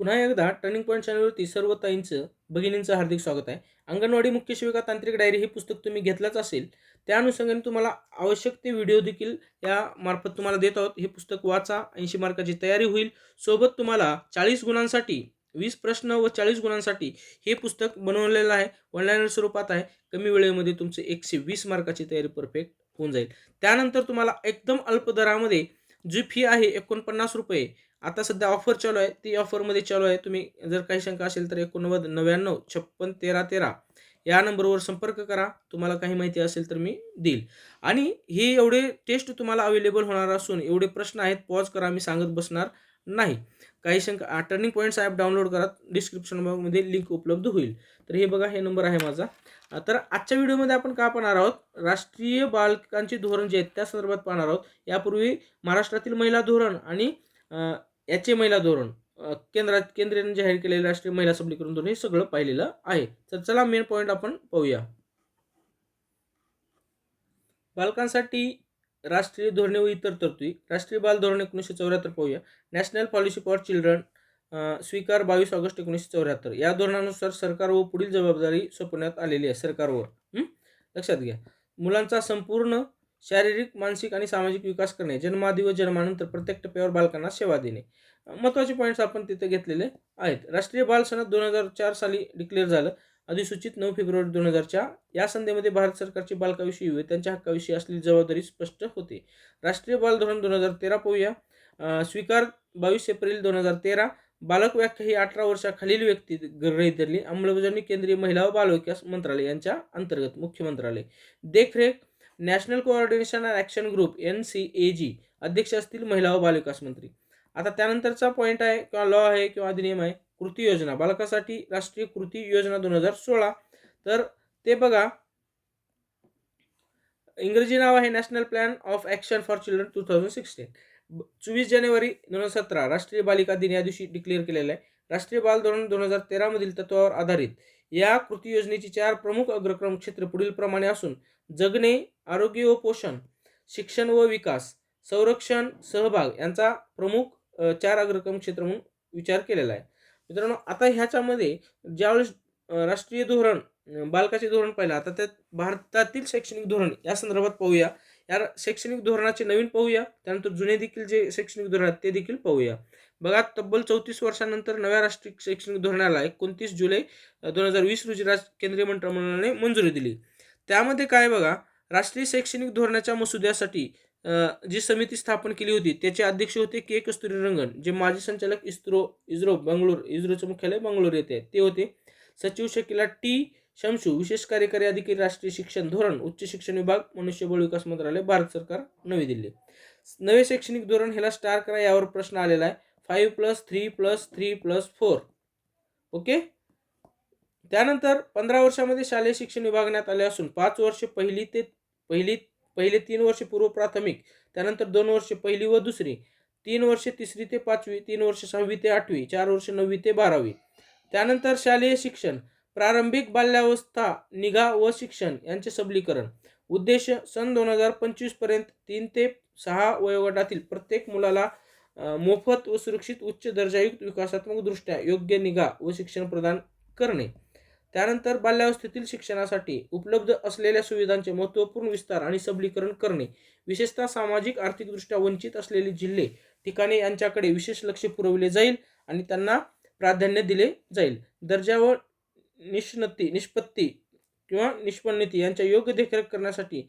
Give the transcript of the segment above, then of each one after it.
पुन्हा एकदा turning point चॅनलवरती सर्व ताईंचं भगिनींचं हार्दिक स्वागत आहे. अंगणवाडी मुख्य सेविका तांत्रिक डायरी हे पुस्तक तुम्ही घेतलंच असेल त्या अनुषंगाने तुम्हाला आवश्यक ते व्हिडिओ देखील या मार्फत तुम्हाला देत आहोत. हे पुस्तक वाचा ऐंशी मार्काची तयारी होईल. सोबत तुम्हाला चाळीस गुणांसाठी वीस प्रश्न व चाळीस गुणांसाठी हे पुस्तक बनवलेलं आहे. ऑनलाईन स्वरूपात आहे. कमी वेळेमध्ये तुमचे एकशे वीस मार्काची तयारी परफेक्ट होऊन जाईल. त्यानंतर तुम्हाला एकदम अल्प दरामध्ये जी फी आहे एकोणपन्नास रुपये आता सध्या ऑफर चालू आहे. ती ऑफरमध्ये चालू आहे. तुम्ही जर काही शंका असेल तर एकोणनव्वद नव्याण्णव छप्पन तेरा तेरा या नंबरवर संपर्क करा. तुम्हाला काही माहिती असेल तर मी देईल. आणि हे एवढे टेस्ट तुम्हाला अवेलेबल होणार असून एवढे प्रश्न आहेत पॉज करा मी सांगत बसणार नाही. काही शंका टर्निंग पॉईंट्स ॲप डाउनलोड करा. डिस्क्रिप्शन बॉक्समध्ये लिंक उपलब्ध होईल. तर हे बघा हे नंबर आहे माझा. तर आजच्या व्हिडिओमध्ये आपण का पाहणार आहोत? राष्ट्रीय बालकांचे धोरण जे आहेत त्या संदर्भात पाहणार आहोत. यापूर्वी महाराष्ट्रातील महिला धोरण आणि याचे महिला धोरण केंद्रात केंद्राने जाहीर केलेले राष्ट्रीय महिला सबलीकरण धोरण हे सगळं पाहिलेलं आहे. तर चला मेन पॉईंट आपण पाहूया. बालकांसाठी राष्ट्रीय धोरणे व इतर तरतुदी. राष्ट्रीय बाल धोरण एकोणीसशे चौऱ्याहत्तर पाहूया. नॅशनल पॉलिसी फॉर चिल्ड्रन स्वीकार बावीस ऑगस्ट एकोणीसशे चौऱ्याहत्तर. या धोरणानुसार सरकार व पुढील जबाबदारी सोपवण्यात आलेली आहे सरकारवर. लक्षात घ्या. मुलांचा संपूर्ण शारीरिक मानसिक आणि सामाजिक विकास करणे जन्मादी व जन्मानंतर प्रत्येक टप्प्यावर बालकांना सेवा देणे. महत्त्वाचे पॉईंट्स आपण तिथे घेतलेले आहेत. राष्ट्रीय बाल सनद दोन हजार चार साली डिक्लेअर झालं. अधिसूचित नऊ फेब्रुवारी दोन हजारच्या या संधीमध्ये भारत सरकारची बालकाविषयी व त्यांच्या हक्काविषयी असलेली जबाबदारी स्पष्ट होते. राष्ट्रीय बाल धोरण दोन हजार तेरा पाहूया. स्वीकार बावीस एप्रिल दोन हजार तेरा. बालक व्याख्या ही अठरा वर्षाखालील व्यक्ती गृहीत धरली. अंमलबजावणी केंद्रीय महिला व बालविकास मंत्रालय यांच्या अंतर्गत मुख्य मंत्रालय देखरेख national coordination and action group N C A G अध्यक्ष असतील महिला व बालविकास मंत्री. आता त्यानंतरचा पॉईंट आहे किंवा लॉ आहे किंवा अधिनियम आहे कृती योजना. बालकासाठी राष्ट्रीय कृती योजना दोन हजार सोळा. तर ते बघा. इंग्रजी नाव आहे national plan of action for children two thousand sixteen चोवीस जानेवारी दोन हजार सतरा राष्ट्रीय बालिका दिन या दिवशी डिक्लेअर केलेलं आहे. राष्ट्रीय बाल धोरण दोन हजार तेरामधील तत्वावर आधारित या कृती योजनेची चार प्रमुख अग्रक्रम क्षेत्र पुढील प्रमाणे असून जगणे आरोग्य व पोषण शिक्षण व विकास संरक्षण सहभाग यांचा प्रमुख चार अग्रक्रम क्षेत्र म्हणून विचार केलेला आहे. मित्रांनो आता ह्याच्यामध्ये ज्यावेळेस राष्ट्रीय धोरण बालकाचे धोरण पाहिलं आता त्यात भारतातील शैक्षणिक धोरण या संदर्भात पाहूया. या शैक्षणिक धोरणाचे नवीन पाहूया. त्यानंतर जुने देखील जे शैक्षणिक धोरण आहेत ते देखील पाहूया. बघा तब्बल चौतीस वर्षानंतर नव्या राष्ट्रीय शैक्षणिक धोरणाला एकोणतीस जुलै दोन हजार वीस रोजी राज केंद्रीय मंत्रिमंडळाने मंजुरी दिली. त्यामध्ये काय बघा राष्ट्रीय शैक्षणिक धोरणाच्या मसुद्यासाठी जी समिती स्थापन केली होती त्याचे अध्यक्ष होते के कस्तुरी रंगन जे माजी संचालक इस्रो इस्रो बंगलोर इस्रोचे मुख्यालय बंगलोर येथे ते होते सचिव शकिला टी. शमशू विशेष कार्यकारी अधिकारी राष्ट्रीय शिक्षण धोरण उच्च शिक्षण विभाग मनुष्यबळ विकास मंत्रालय भारत सरकार नवी दिल्ली. नवे शैक्षणिक धोरण ह्याला स्टार करा यावर प्रश्न आलेला आहे. Five plus three plus three plus four. Okay? त्यानंतर पंधरा वर्षामध्ये शालेय शिक्षण विभागण्यात आले असून पाच वर्ष पहिली ते पहिली पहिले तीन वर्षे पूर्व प्राथमिक त्यानंतर दोन वर्षे पहिली व दुसरी तीन वर्षे तिसरी ते पाचवी तीन वर्ष सहावी ते आठवी चार वर्ष नववी ते बारावी. त्यानंतर शालेय शिक्षण प्रारंभिक बाल्यावस्था निगा व शिक्षण यांचे सबलीकरण. उद्देश सन दोन हजार पंचवीसपर्यंत तीन ते सहा वयोगटातील प्रत्येक मुलाला मोफत व सुरक्षित उच्च दर्जायुक्त विकासात्मक दृष्ट्या योग्य निगा व शिक्षण प्रदान करणे. त्यानंतर बाल्यावस्थेतील शिक्षणासाठी उपलब्ध असलेल्या सुविधांचे महत्त्वपूर्ण विस्तार आणि सबलीकरण करणे विशेषतः सामाजिक आर्थिकदृष्ट्या वंचित असलेले जिल्हे ठिकाणी यांच्याकडे विशेष लक्ष पुरवले जाईल आणि त्यांना प्राधान्य दिले जाईल. दर्जा व निष्णती निष्पत्ती किंवा निष्पन्नती यांच्या योग्य देखरेख करण्यासाठी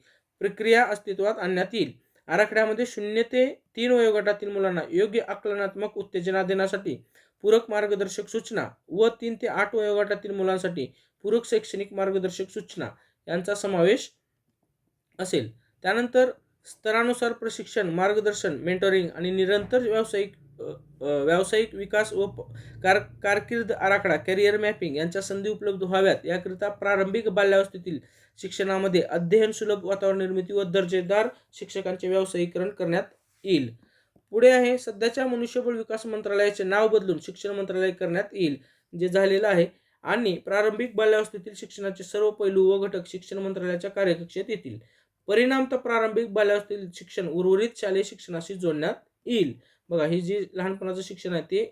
प्रक्रिया अस्तित्वात आणण्यात येईल. आराखड्यामध्ये शून्य ते तीन वयोगटातील मुलांना योग्य आकलनात्मक उत्तेजना देण्यासाठी पूरक मार्गदर्शक सूचना व तीन ते आठ वयोगटातील मुलांसाठी पूरक शैक्षणिक मार्गदर्शक सूचना यांचा समावेश असेल. त्यानंतर स्तरानुसार प्रशिक्षण मार्गदर्शन मेंटरिंग आणि निरंतर व्यावसायिक व्यावसायिक विकास व कार कारकीर्द आराखडा कॅरियर मॅपिंग यांच्या संधी उपलब्ध व्हाव्यात. याकरिता प्रारंभिक बाल्यावस्थेतील शिक्षणामध्ये अध्ययन सुलभ वातावरण निर्मिती व दर्जेदार शिक्षकांचे व्यावसायीकरण करण्यात येईल. पुढे आहे सध्याच्या मनुष्यबळ विकास मंत्रालयाचे नाव बदलून शिक्षण मंत्रालय करण्यात येईल जे झालेलं आहे. आणि प्रारंभिक बाल्यावस्थेतील शिक्षणाचे सर्व पैलू व घटक शिक्षण मंत्रालयाच्या कार्यकक्षेत येतील. परिणामत प्रारंभिक बाल्यावस्थेतील शिक्षण उर्वरित शालेय शिक्षणाशी जोडण्यात येईल. बघा हे जे लहानपणाचं शिक्षण आहे ते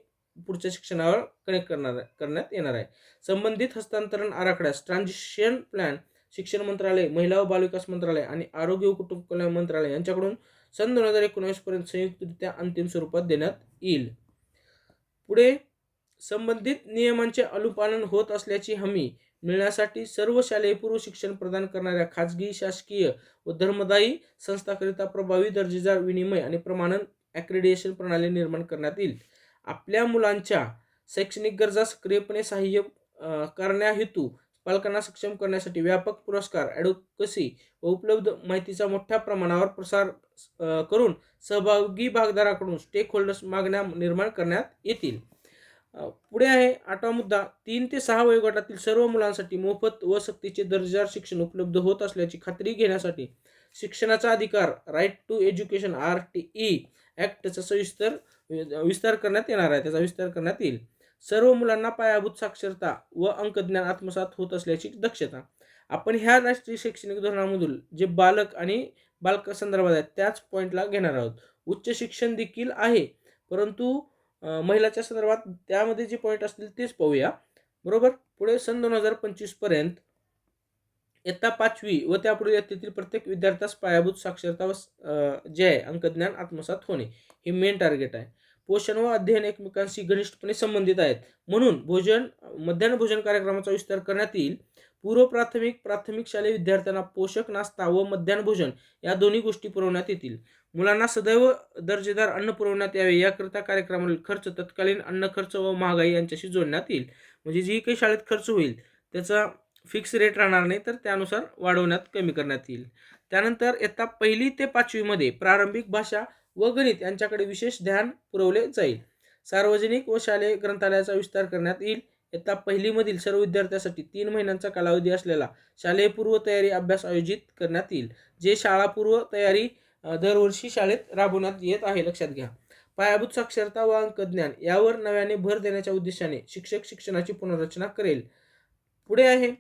पुढच्या शिक्षणावर कनेक्ट करणार करण्यात येणार आहे. संबंधित हस्तांतरण आराखड्यास ट्रान्झिशन प्लॅन शिक्षण मंत्रालय महिला व बालविकास मंत्रालय आणि आरोग्य व कुटुंब कल्याण मंत्रालय यांच्याकडून सन दोन हजार एकोणीसपर्यंत संयुक्तरित्या अंतिम स्वरूपात देण्यात येईल. पुढे संबंधित नियमांचे अनुपालन होत असल्याची हमी मिळण्यासाठी सर्व शालेय पूर्व शिक्षण प्रदान करणाऱ्या खाजगी शासकीय व धर्मदायी संस्थाकरिता प्रभावी दर्जेदार विनिमय आणि प्रमाणन ॲक्रेडिएशन प्रणाली निर्माण करण्यात येईल. आपल्या मुलांच्या शैक्षणिक गरजा सक्रियपणे सहाय्य करण्याहेतू पालकांना सक्षम करण्यासाठी व्यापक पुरस्कार ॲडोकसी व उपलब्ध माहितीचा मोठ्या प्रमाणावर प्रसार करून सहभागी भागदाराकडून स्टेक होल्डर्स मागण्या निर्माण करण्यात येतील. पुढे आहे आठवा मुद्दा. तीन ते सहा वयोगटातील सर्व मुलांसाठी मोफत व सक्तीचे दर्जेदार शिक्षण उपलब्ध होत असल्याची खात्री घेण्यासाठी शिक्षणाचा अधिकार right to education R T E ॲक्टचा सविस्तर विस्तार करण्यात येणार आहे. त्याचा विस्तार करण्यात येईल. सर्व मुलांना पायाभूत साक्षरता व अंकज्ञान आत्मसात होत असल्याची दक्षता. आपण ह्या राष्ट्रीय शैक्षणिक धोरणामधून जे बालक आणि बालकासंदर्भात आहेत त्याच पॉईंटला घेणार आहोत. उच्च शिक्षण देखील आहे परंतु महिलाच्या संदर्भात त्यामध्ये जे पॉईंट असतील तेच पाहूया. बरोबर? पुढे सन दोन हजार पंचवीसपर्यंत इयत्ता पाचवी व त्यापुढे इयत्तेतील प्रत्येक विद्यार्थ्यास पायाभूत साक्षरता व जे आहे अंकज्ञान आत्मसात होणे हे मेन टार्गेट आहे. पोषण व अध्ययन एकमेकांशी घनिष्ठपणे संबंधित आहेत. म्हणून भोजन मध्यान्ह भोजन कार्यक्रमाचा विस्तार करण्यात येईल. पूर्व प्राथमिक प्राथमिक शालेय विद्यार्थ्यांना पोषक नाश्ता व मध्यान्ह भोजन या दोन्ही गोष्टी पुरवण्यात येतील. मुलांना सदैव दर्जेदार अन्न पुरवण्यात यावे याकरिता कार्यक्रमातील खर्च तत्कालीन अन्न खर्च व महागाई यांच्याशी जोडण्यात येईल. म्हणजे जी काही शाळेत खर्च होईल त्याचा फिक्स रेट राहणार नाही तर त्यानुसार वाढवण्यात कमी करण्यात येईल. त्यानंतर इयत्ता पहिली ते पाचवीमध्ये प्रारंभिक भाषा व गणित यांच्याकडे विशेष ध्यान पुरवले जाईल. सार्वजनिक व शालेय ग्रंथालयाचा विस्तार करण्यात येईल. इयत्ता पहिलीमधील सर्व विद्यार्थ्यांसाठी तीन महिन्यांचा कालावधी असलेला शालेय पूर्व तयारी अभ्यास आयोजित करण्यात येईल. जे शाळापूर्व तयारी दरवर्षी शाळेत राबवण्यात येत आहे लक्षात घ्या. पायाभूत साक्षरता व अंकज्ञान यावर नव्याने भर देण्याच्या उद्देशाने शिक्षक शिक्षणाची पुनर्रचना करेल. पुढे आहे.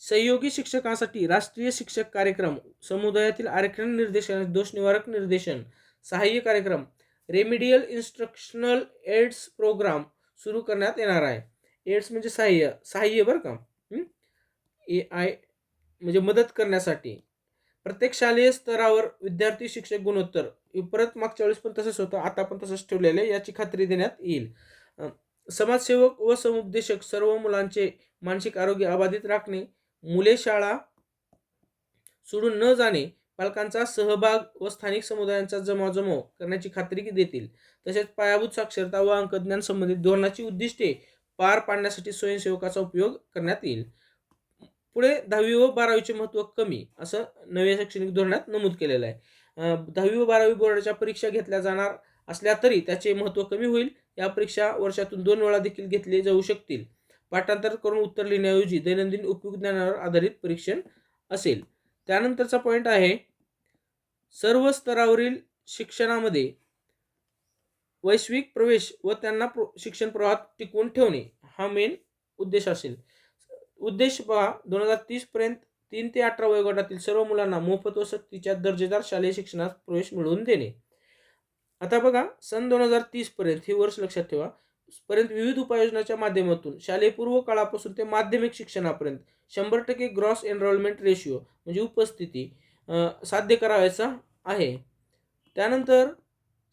सहयोगी शिक्षकांसाठी राष्ट्रीय शिक्षक कार्यक्रम समुदायातील आरक्षण निर्देशन दोष निवारक निर्देशन सहाय्य कार्यक्रम रेमिडियल इन्स्ट्रक्शनल एड्स प्रोग्राम सुरू करण्यात येणार आहे. एड्स म्हणजे सहाय्य सहाय्य बरं का? ए आय म्हणजे मदत करण्यासाठी. प्रत्येक शालेय स्तरावर विद्यार्थी शिक्षक गुणोत्तर परत मागच्या वेळेस पण तसंच होतं आता पण तसंच ठेवलेलं आहे याची खात्री देण्यात येईल. समाजसेवक व समुपदेशक सर्व मुलांचे मानसिक आरोग्य अबाधित राखणे मुले शाळा सोडून न जाणे पालकांचा सहभाग व स्थानिक समुदायांचा जमावजमाव करण्याची खात्री देतील. तसेच पायाभूत साक्षरता व अंकज्ञान संबंधित धोरणाची उद्दिष्टे पार पाडण्यासाठी स्वयंसेवकाचा उपयोग करण्यात येईल. पुढे दहावी व बारावीचे महत्त्व कमी असं नव्या शैक्षणिक धोरणात नमूद केलेलं आहे. दहावी व बारावी बोर्डाच्या परीक्षा घेतल्या जाणार असल्या तरी त्याचे महत्त्व कमी होईल. या परीक्षा वर्षातून दोन वेळा देखील घेतले जाऊ शकतील. पाठांतर करून उत्तर लिहिण्याऐवजी दैनंदिन उपयुक्त ज्ञानावर आधारित परीक्षण असेल. त्यानंतरचा पॉईंट आहे सर्व स्तरावरील शिक्षणामध्ये वैश्विक प्रवेश व त्यांना प्र शिक्षण प्रवाहात टिकवून ठेवणे हा मेन उद्देश असेल. उद्देश पहा दोन हजार तीसपर्यंत तीन ते अठरा वयोगटातील सर्व मुलांना मोफत व सक्तीच्या दर्जेदार शालेय शिक्षणात प्रवेश मिळवून देणे. आता बघा सन दोन हजार तीसपर्यंत हे वर्ष लक्षात ठेवा पर्यंत विविध उपाययोजनाच्या माध्यमातून शालेय पूर्व काळापासून ते माध्यमिक शिक्षणापर्यंत शंभर टक्के ग्रॉस एनरोलमेंट रेशिओ म्हणजे उपस्थिती साध्य करावायचा आहे. त्यानंतर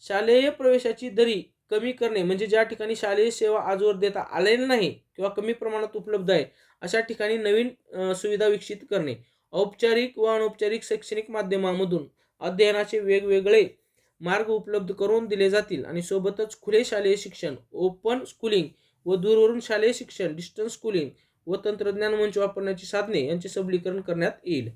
शालेय प्रवेशाची दरी कमी करणे म्हणजे ज्या ठिकाणी शालेय सेवा आजवर देता आलेली नाही किंवा कमी प्रमाणात उपलब्ध आहे अशा ठिकाणी नवीन सुविधा विकसित करणे. औपचारिक व अनौपचारिक शैक्षणिक माध्यमामधून अध्ययनाचे वेगवेगळे मार्ग उपलब्ध करून दिले जातील आणि सोबतच खुले शालेय शिक्षण ओपन स्कूलिंग व दूरवरून शालेय शिक्षण डिस्टन्स स्कूलिंग व तंत्रज्ञान मंच वापरण्याची साधने यांचे सबलीकरण करण्यात येईल.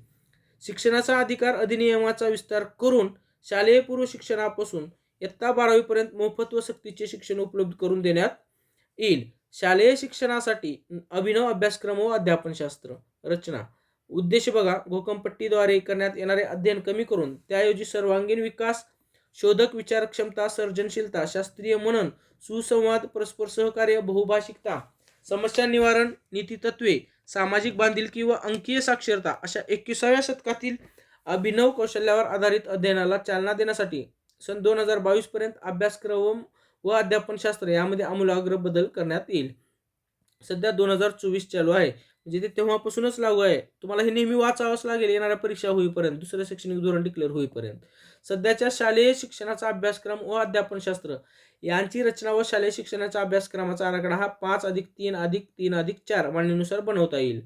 शिक्षणाचा अधिकार अधिनियमाचा विस्तार करून शालेय पूर्व शिक्षणापासून इयत्ता बारावीपर्यंत मोफत व सक्तीचे शिक्षण उपलब्ध करून देण्यात येईल. शालेय शिक्षणासाठी अभिनव अभ्यासक्रम व अध्यापनशास्त्र रचना उद्देश बघा घोकमपट्टीद्वारे करण्यात येणारे अध्ययन कमी करून त्याऐवजी सर्वांगीण विकास शोधक विचार क्षमता सर्जनशीलता शास्त्रीय मनन सुसंवाद परस्पर सहकार्य बहुभाषिकता समस्या निवारण नीतितत्वे सामाजिक बांधिलकी व अंकीय साक्षरता अशा एकविसाव्या शतकातील अभिनव कौशल्यावर आधारित अध्ययनाला चालना देण्यासाठी सन दोन हजार बावीस पर्यंत अभ्यासक्रम व अध्यापनशास्त्र यामध्ये आमूलाग्र बदल करण्यात येईल. सध्या दोन हजार चोवीस चालू आहे. म्हणजे ते तेव्हापासूनच लागू आहे. तुम्हाला हे नेहमी वाचावंच लागेल येणाऱ्या परीक्षा होईपर्यंत दुसरं शैक्षणिक धोरण डिक्लेअर होईपर्यंत. सध्याच्या शालेय शिक्षणाचा अभ्यासक्रम व अध्यापनशास्त्र यांची रचना व शालेय शिक्षणाच्या अभ्यासक्रमाचा आराखडा हा पाच अधिक तीन अधिक तीन अधिक चार मांडणीनुसार बनवता येईल.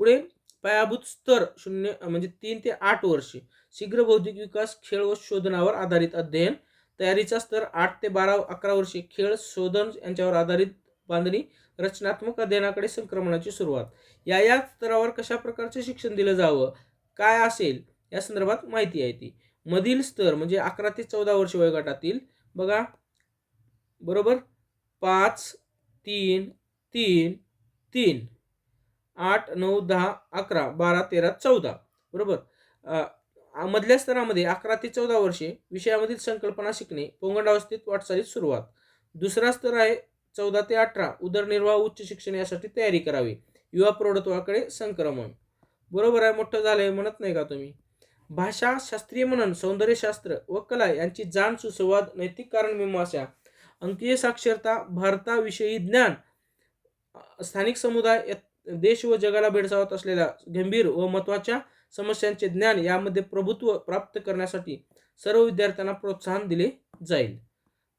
पुढे पायाभूत स्तर शून्य म्हणजे तीन ते आठ वर्षे. शीघ्र बौद्धिक विकास खेळ व शोधनावर आधारित अध्ययन. तयारीचा स्तर आठ ते बारा अकरा वर्षे. खेळ शोधन यांच्यावर आधारित बांधणी. रचनात्मक अध्ययनाकडे संक्रमणाची सुरुवात. या या स्तरावर कशा प्रकारचे शिक्षण दिलं जावं? काय असेल? या संदर्भात माहिती आहे ती. मधील स्तर म्हणजे अकरा ते चौदा वर्ष वयोगटातील बघा. बरोबर? पाच तीन तीन तीन. आठ नऊ दहा अकरा बारा तेरा चौदा. बरोबर? मधल्या स्तरामध्ये अकरा ते चौदा वर्षे विषयामधील संकल्पना शिकणे पोंगंडावस्थेत वाटचालीत सुरुवात. दुसरा स्तर आहे चौदा ते अठरा उदरनिर्वाह उच्च शिक्षण यासाठी तयारी करावी. युवा प्रौढत्वाकडे संक्रमण. बरोबर आहे मोठं झालंय म्हणत नाही का तुम्ही? भाषा शास्त्रीय मनन सौंदर्यशास्त्र व कला यांची जाण सुसंवाद नैतिक कारण मीमांसा अंकीय साक्षरता भारताविषयी ज्ञान स्थानिक समुदाय देश व जगाला भेडसावत असलेल्या गंभीर व महत्त्वाच्या समस्यांचे ज्ञान यामध्ये प्रभुत्व प्राप्त करण्यासाठी सर्व विद्यार्थ्यांना प्रोत्साहन दिले जाईल.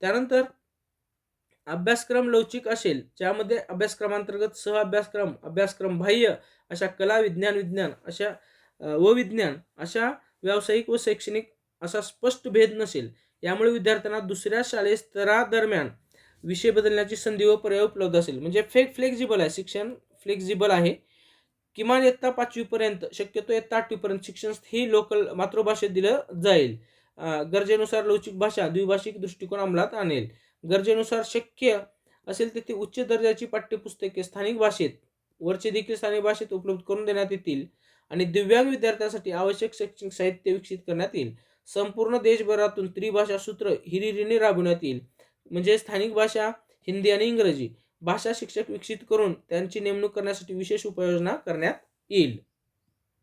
त्यानंतर अभ्यासक्रम लवचिक असेल ज्यामध्ये अभ्यासक्रमांतर्गत सह अभ्यासक्रम अभ्यासक्रम बाह्य अशा कला विज्ञान विज्ञान अशा व विज्ञान अशा व्यावसायिक व शैक्षणिक असा स्पष्ट भेद नसेल. यामुळे विद्यार्थ्यांना दुसऱ्या शालेय स्तरादरम्यान विषय बदलण्याची संधी व पर्याय उपलब्ध असेल. म्हणजे फेक फ्लेक्झिबल आहे. शिक्षण फ्लेक्झिबल आहे. किमान इयत्ता पाचवीपर्यंत शक्यतो इयत्ता आठवीपर्यंत शिक्षण ही लोकल मातृभाषेत दिलं जाईल. गरजेनुसार लवचिक भाषा द्विभाषिक दृष्टिकोन अंमलात आणेल. गरजेनुसार शक्य असेल तिथे उच्च दर्जाची पाठ्यपुस्तके स्थानिक भाषेत वरचे देखील स्थानिक भाषेत उपलब्ध करून देण्यात येतील आणि दिव्यांग विद्यार्थ्यांसाठी आवश्यक शैक्षणिक साहित्य विकसित करण्यात येईल. संपूर्ण देशभरातून त्रिभाषा सूत्र हिरिरीने राबवण्यात येईल. म्हणजे स्थानिक भाषा हिंदी आणि इंग्रजी भाषा शिक्षक विकसित करून त्यांची नेमणूक करण्यासाठी विशेष उपाययोजना करण्यात येईल.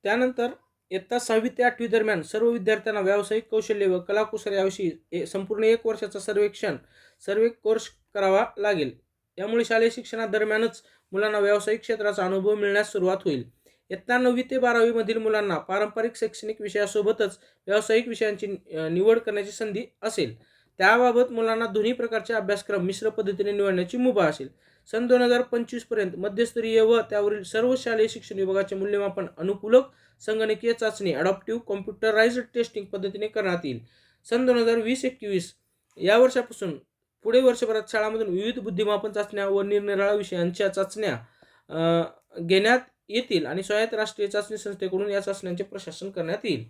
त्यानंतर इयत्ता सहावी ते आठवी दरम्यान सर्व विद्यार्थ्यांना व्यावसायिक कौशल्य व कलाकुसर याविषयी संपूर्ण एक वर्षाचा सर्वेक्षण सर्वे कोर्स करावा लागेल. यामुळे शालेय शिक्षणादरम्यानच मुलांना व्यावसायिक क्षेत्राचा अनुभव मिळण्यास सुरुवात होईल. इयत्ता नववी ते बारावीमधील मुलांना पारंपरिक शैक्षणिक विषयासोबतच व्यावसायिक विषयांची निवड करण्याची संधी असेल. त्याबाबत मुलांना दोन्ही प्रकारचे अभ्यासक्रम मिश्र पद्धतीने निवडण्याची मुभा असेल. सन दोन हजार पंचवीसपर्यंत मध्यस्तरीय व त्यावरील सर्व शालेय शिक्षण विभागाचे मूल्यमापन अनुकूलक संगणकीय चाचणी अडॉप्टिव्ह कॉम्प्युटराइज्ड टेस्टिंग पद्धतीने करण्यात येईल. सन दोन हजार वीस एकवीस या वर्षापासून पुढे वर्षभरात शाळांमधून विविध बुद्धिमापन चाचण्या व निरनिराळ्या विषयांच्या चाचण्या घेण्यात येतील आणि स्वायत्त राष्ट्रीय चाचणी संस्थेकडून या चाचण्यांचे प्रशासन करण्यात येईल.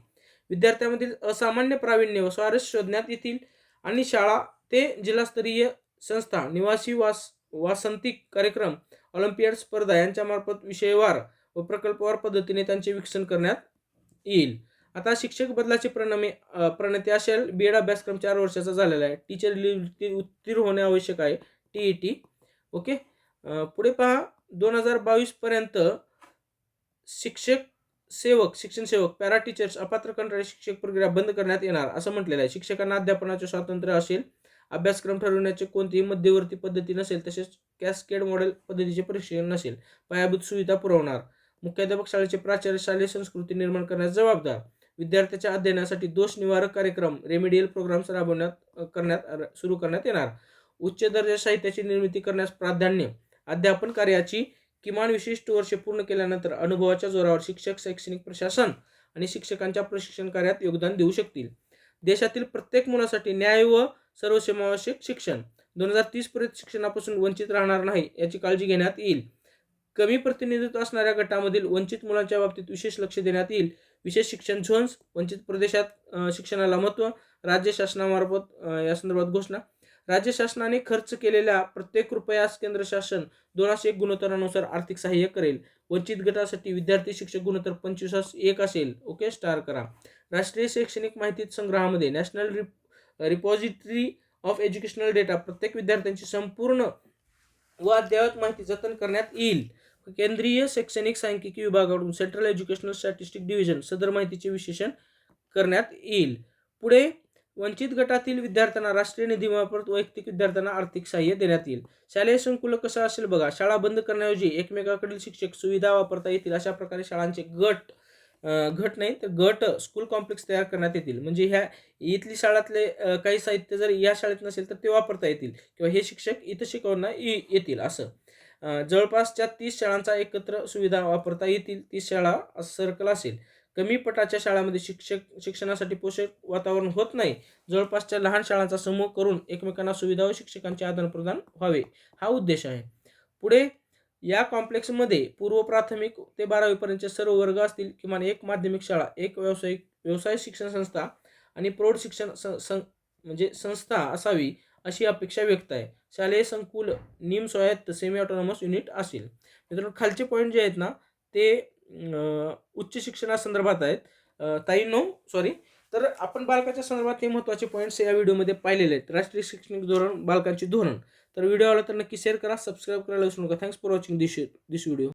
विद्यार्थ्यांमधील असामान्य प्रावीण्य व स्वारस्य शोधण्यात येतील आणि शाळा ते जिल्हास्तरीय संस्था निवासी वास वासंतिक कार्यक्रम ऑलिम्पियड स्पर्धा यांच्यामार्फत विषयवार व प्रकल्पवार पद्धतीने त्यांचे विकसन करण्यात येईल. आता शिक्षक बदलाचे प्रणमे प्रणती असेल बी एड अभ्यासक्रम चार वर्षाचा झालेला आहे. टीचर उत्तीर्ण होणे आवश्यक आहे. टी ई टी ओके पुढे पहा. दोन हजार बावीसपर्यंत शिक्षक सेवक शिक्षण सेवक पॅरा टीचर्स अपात्र कंटाळी शिक्षक प्रक्रिया बंद करण्यात येणार असं म्हटलेलं आहे. शिक्षकांना अध्यापनाचे स्वातंत्र्य असेल अभ्यासक्रम ठरवण्याचे कोणतीही मध्यवर्ती पद्धती नसेल तसेच कॅस्केड मॉडेल पद्धतीचे प्रशिक्षण नसेल पायाभूत सुविधा पुरवणार. मुख्याध्यापक शाळेचे प्राचार्य शालेय संस्कृती निर्माण करण्यास जबाबदार. विद्यार्थ्याच्या अध्ययनासाठी दोष निवारक कार्यक्रम रेमिडियल प्रोग्राम्स राबवण्यात करण्यात सुरू करण्यात येणार. उच्च दर्जा साहित्याची निर्मिती करण्यास प्राधान्य. अध्यापन कार्याची किमान विशिष्ट वर्षे पूर्ण केल्यानंतर अनुभवाच्या जोरावर शिक्षक शैक्षणिक प्रशासन आणि शिक्षकांच्या प्रशिक्षण कार्यात योगदान देऊ शकतील. देशातील प्रत्येक मुलासाठी न्याय व सर्वसमावेशक शिक्षण. दोन हजार तीस पर्यंत शिक्षणापासून वंचित राहणार नाही याची काळजी घेण्यात येईल. कमी प्रतिनिधित्व असणाऱ्या गटामधील वंचित मुलांच्या बाबतीत विशेष लक्ष देण्यात येईल. विशेष शिक्षण झोन्स वंचित प्रदेशात शिक्षणाला महत्त्व राज्य शासनामार्फत या संदर्भात घोषणा. राज्य शासनाने खर्च केलेल्या प्रत्येक रुपयास केंद्र शासन दोनशे एक गुणोत्तरानुसार आर्थिक सहाय्य करेल. वंचित गटासाठी विद्यार्थी शिक्षक गुणोत्तर पंचवीस एक असेल. ओके स्टार करा. राष्ट्रीय शैक्षणिक माहिती संग्रहामध्ये national rep repository of educational data प्रत्येक विद्यार्थ्यांची संपूर्ण व अद्ययावत माहिती जतन करण्यात येईल. केंद्रीय शैक्षणिक सांख्यिकी विभागाकडून सेंट्रल एज्युकेशनल स्टॅटिस्टिक डिव्हिजन सदर माहितीचे विश्लेषण करण्यात येईल. पुढे वंचित गटातील विद्यार्थ्यांना राष्ट्रीय निधीमार्फत वैयक्तिक विद्यार्थ्यांना आर्थिक सहाय्य देण्यात येईल. शालेय संकुल कसं असेल बघा शाळा बंद करण्याऐवजी एकमेकाकडील शिक्षक सुविधा वापरता येतील अशा प्रकारे शाळांचे गट घट नाही तर गट स्कूल कॉम्प्लेक्स तयार करण्यात येतील. म्हणजे ह्या इथली शाळातले काही साहित्य जर या शाळेत नसेल तर ते वापरता येतील. किंवा हे शिक्षक इथं शिकवणं येतील असं. जवळपासच्या तीस शाळांचा एकत्र सुविधा वापरता येतील. तीस शाळा सर्कल असेल. कमी पटाच्या शाळांमध्ये शिक्षक शिक्षणासाठी पोषक वातावरण होत नाही. जवळपासच्या लहान शाळांचा समूह करून एकमेकांना सुविधा व शिक्षकांचे आदानप्रदान व्हावे. हा उद्देश आहे. पुढे या कॉम्प्लेक्समध्ये पूर्व प्राथमिक ते बारावीपर्यंतचे सर्व वर्ग असतील किमान एक माध्यमिक शाळा एक व्यावसायिक व्यवसाय शिक्षण संस्था आणि प्रौढ शिक्षण सं सं म्हणजे संस्था असावी अशी अपेक्षा व्यक्त आहे. शालेय संकुल निम स्वायत्त सेमी ऑटोनॉमस युनिट असेल. मित्रांनो खालचे पॉईंट जे आहेत ना ते उच्च शिक्षणासंदर्भात आहेत. ताई नो सॉरी तर आपण बालकाच्या संदर्भात हे महत्त्वाचे पॉईंट्स या व्हिडिओमध्ये पाहिलेले आहेत. राष्ट्रीय शैक्षणिक धोरण बालकांचे धोरण. तर व्हिडिओ आला तर नक्की शेअर करा सबस्क्राईब करायला विसरू नका. Thanks for watching this this video